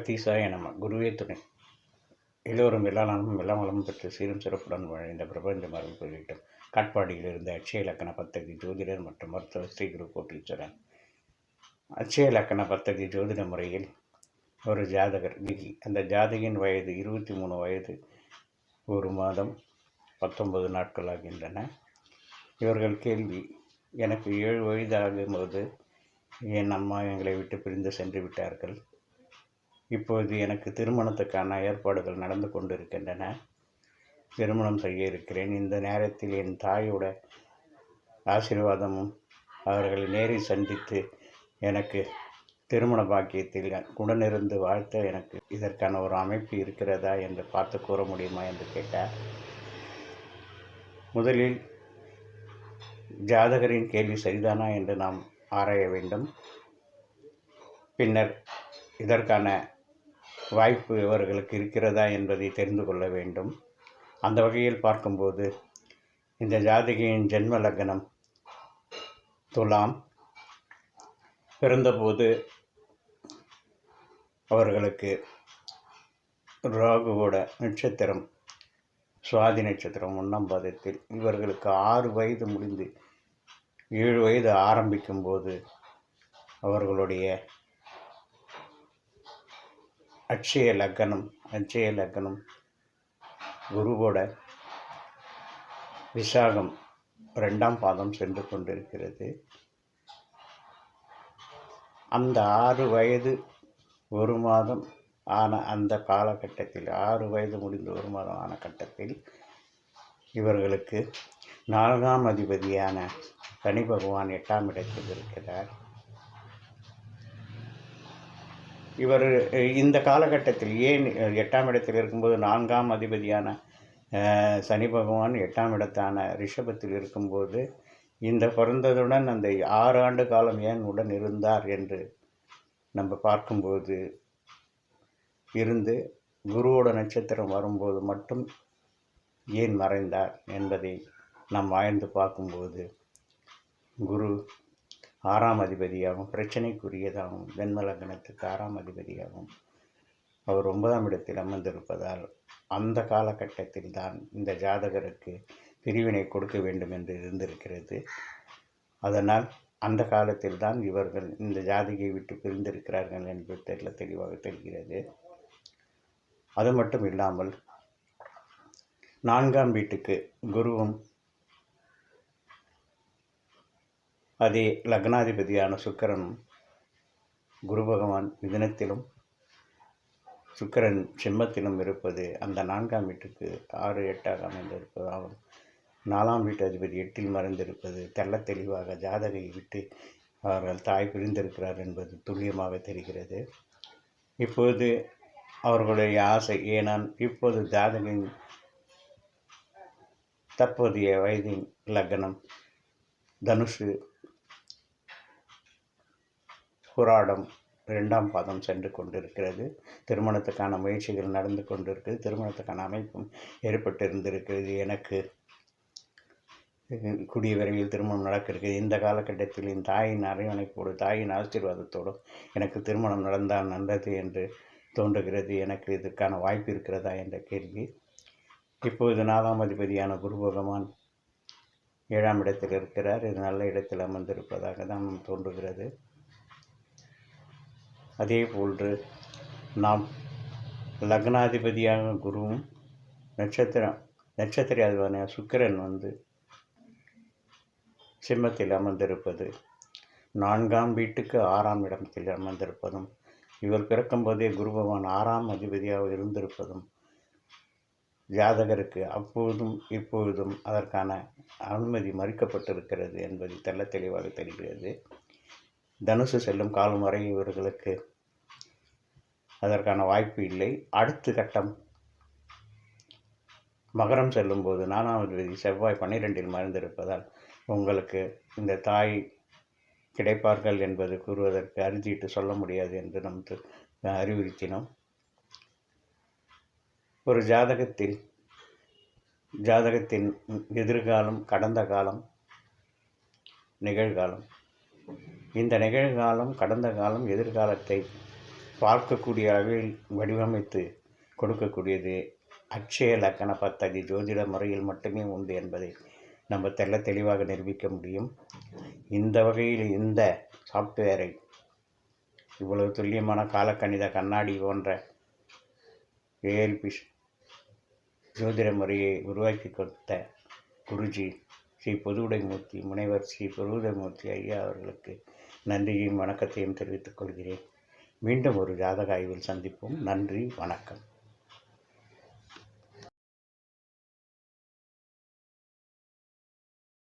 அகத்தீசாய நம. குருவே துணை. எல்லோரும் எல்லா நாளும் எல்லா வளமும் பெற்று சீரும் சிறப்புடன் வாழ்ந்த பிரபஞ்ச பிரபஞ்சம் அருள் காட்பாடியில் இருந்த அட்சய இலக்கண பத்ததி ஜோதிடர் மற்றும் மருத்துவர் ஸ்ரீ குரு கோட்டீஸ்வரன் அட்சய இலக்கண பத்ததி ஜோதிட முறையில் ஒரு ஜாதகர் விதி அந்த ஜாதகின் வயது இருபத்தி மூணு வயது ஒரு மாதம் பத்தொன்பது நாட்கள் ஆகின்றன. இவர்கள் கேள்வி எனக்கு ஏழு வயது ஆகும்போது என் அம்மா எங்களை விட்டு பிரிந்து சென்று விட்டார்கள். இப்போது எனக்கு திருமணத்துக்கான ஏற்பாடுகள் நடந்து கொண்டிருக்கின்றன. திருமணம் செய்ய இருக்கிறேன். இந்த நேரத்தில் என் தாயோட ஆசீர்வாதமும் அவர்களை நேரில் சந்தித்து எனக்கு திருமண பாக்கியத்தில் உடனிருந்து வாழ்த்த எனக்கு இதற்கான ஒரு அமைப்பு இருக்கிறதா என்று பார்த்து கூற முடியுமா என்று கேட்டார். முதலில் ஜாதகரின் கேள்வி சரிதானா என்று நாம் ஆராய வேண்டும். பின்னர் இதற்கான வாய்ப்பு இவர்களுக்கு இருக்கிறதா என்பதை தெரிந்து கொள்ள வேண்டும். அந்த வகையில் பார்க்கும்போது இந்த ஜாதகியின் ஜென்ம லக்னம் துலாம். பிறந்தபோது அவர்களுக்கு ராகுவோட நட்சத்திரம் சுவாதி நட்சத்திரம் ஒன்றாம் பாதத்தில். இவர்களுக்கு ஆறு வயது முடிந்து ஏழு வயது ஆரம்பிக்கும்போது அவர்களுடைய அட்சய லக்னம் அட்சய லக்னம் குருவோட விசாகம் ரெண்டாம் பாதம் சென்று கொண்டிருக்கிறது. அந்த ஆறு வயது ஒரு மாதம் ஆன அந்த காலகட்டத்தில் ஆறு வயது முடிந்து ஒரு மாதம் ஆன கட்டத்தில் இவர்களுக்கு நான்காம் அதிபதியான சனி பகவான் எட்டாம் இடத்தில் இருக்கிறார். இவர் இந்த காலகட்டத்தில் ஏன் எட்டாம் இடத்தில் இருக்கும்போது நான்காம் அதிபதியான சனி பகவான் எட்டாம் இடத்தான ரிஷபத்தில் இருக்கும்போது இந்த பிறந்ததுடன் அந்த ஆறு ஆண்டு காலம் ஏன் உடன் இருந்தார் என்று நம்ம பார்க்கும்போது இருந்து குருவோட நட்சத்திரம் வரும்போது மட்டும் ஏன் மறைந்தார் என்பதை நாம் ஆய்ந்து பார்க்கும்போது குரு ஆறாம் அதிபதியாகவும் பிரச்சனைக்குரியதாகவும் ஜென்ம ஆறாம் அதிபதியாகவும் அவர் ஒன்பதாம் இடத்தில் அமர்ந்திருப்பதால் அந்த காலகட்டத்தில் தான் இந்த ஜாதகருக்கு பிரிவினை கொடுக்க வேண்டும் என்று இருந்திருக்கிறது. அதனால் அந்த காலத்தில் தான் இவர்கள் இந்த ஜாதியை விட்டு பிரிந்திருக்கிறார்கள் என்று தெரியல தெளிவாக தெரிகிறது. அது மட்டும் இல்லாமல் நான்காம் வீட்டுக்கு குருவும் அதே லக்னாதிபதியான சுக்கிரனும் குரு பகவான் மிதனத்திலும் சுக்கிரன் சிம்மத்திலும் இருப்பது அந்த நான்காம் வீட்டுக்கு ஆறு எட்டாக அமைந்திருப்பதாகவும் நாலாம் வீட்டு அதிபதி எட்டில் மறைந்திருப்பது தெள்ள தெளிவாக ஜாதகை விட்டு அவர்கள் தாய் பிரிந்திருக்கிறார் என்பது துல்லியமாக தெரிகிறது. இப்போது அவர்களுடைய ஆசை ஏனால் இப்போது ஜாதகின் தற்போதைய வயதின் லக்னம் தனுஷு புராடம் இரண்டாம் பாதம் சென்று கொண்டிருக்கிறது. திருமணத்துக்கான முயற்சிகள் நடந்து கொண்டிருக்கிறது. திருமணத்துக்கான அமைப்பும் ஏற்பட்டிருந்திருக்கிறது. எனக்கு கூடிய விரைவில் திருமணம் நடக்கிறது இந்த காலகட்டத்தில் என் தாயின் அரவணைப்போடு தாயின் ஆசீர்வாதத்தோடும் எனக்கு திருமணம் நடந்தால் நல்லது என்று தோன்றுகிறது. எனக்கு இதற்கான வாய்ப்பு இருக்கிறதா என்ற கேள்வி. இப்போது நாலாம் அதிபதியான குரு பகவான் ஏழாம் இடத்தில் இருக்கிறார். இது நல்ல இடத்தில் அமர்ந்திருப்பதாக தான் தோன்றுகிறது. அதே போன்று நாம் லக்னாதிபதியாக குருவும் நட்சத்திரம் நட்சத்திர அதிபதியான சுக்கிரன் வந்து சிம்மத்தில் அமர்ந்திருப்பது நான்காம் வீட்டுக்கு ஆறாம் இடத்தில் அமர்ந்திருப்பதும் இவர் பிறக்கும்போதே குரு பகவான் ஆறாம் அதிபதியாக இருந்திருப்பதும் ஜாதகருக்கு அப்போதும் இப்பொழுதும் அதற்கான அனுமதி மறுக்கப்பட்டிருக்கிறது என்பது தெள்ள தெளிவாக தெரிகிறது. தனுசு செல்லும் காலம் வரை இவர்களுக்கு அதற்கான வாய்ப்பு இல்லை. அடுத்த கட்டம் மகரம் செல்லும்போது நானாவது விதி செவ்வாய் பன்னிரெண்டில் மறைந்திருப்பதால் உங்களுக்கு இந்த தாய் கிடைப்பார்கள் என்பது கூறுவதற்கு அறுதிட்டு சொல்ல முடியாது என்று நம் அறிவுறுத்தினோம். ஒரு ஜாதகத்தில் ஜாதகத்தின் எதிர்காலம் கடந்த காலம் நிகழ்காலம். இந்த நிகழ்காலம் கடந்த காலம் எதிர்காலத்தை பார்க்கக்கூடிய அளவில் வடிவமைத்து கொடுக்கக்கூடியது. அட்சய லக்கண பத்ததி ஜோதிட முறையில் மட்டுமே உண்டு என்பதை நம்ம தெள்ள தெளிவாக நிரூபிக்க முடியும். இந்த வகையில் இந்த சாஃப்ட்வேரை இவ்வளவு துல்லியமான காலக்கணித கண்ணாடி போன்ற ஏஎல்பி ஜோதிட முறையை உருவாக்கி கொடுத்த குருஜி ஸ்ரீ பொதுவுடைமூர்த்தி முனைவர் ஸ்ரீ பொதுவுடைமூர்த்தி ஐயா அவர்களுக்கு நன்றியையும் வணக்கத்தையும் தெரிவித்துக் கொள்கிறேன். மீண்டும் ஒரு ஜாதக ஆய்வில் சந்திப்போம். நன்றி வணக்கம்.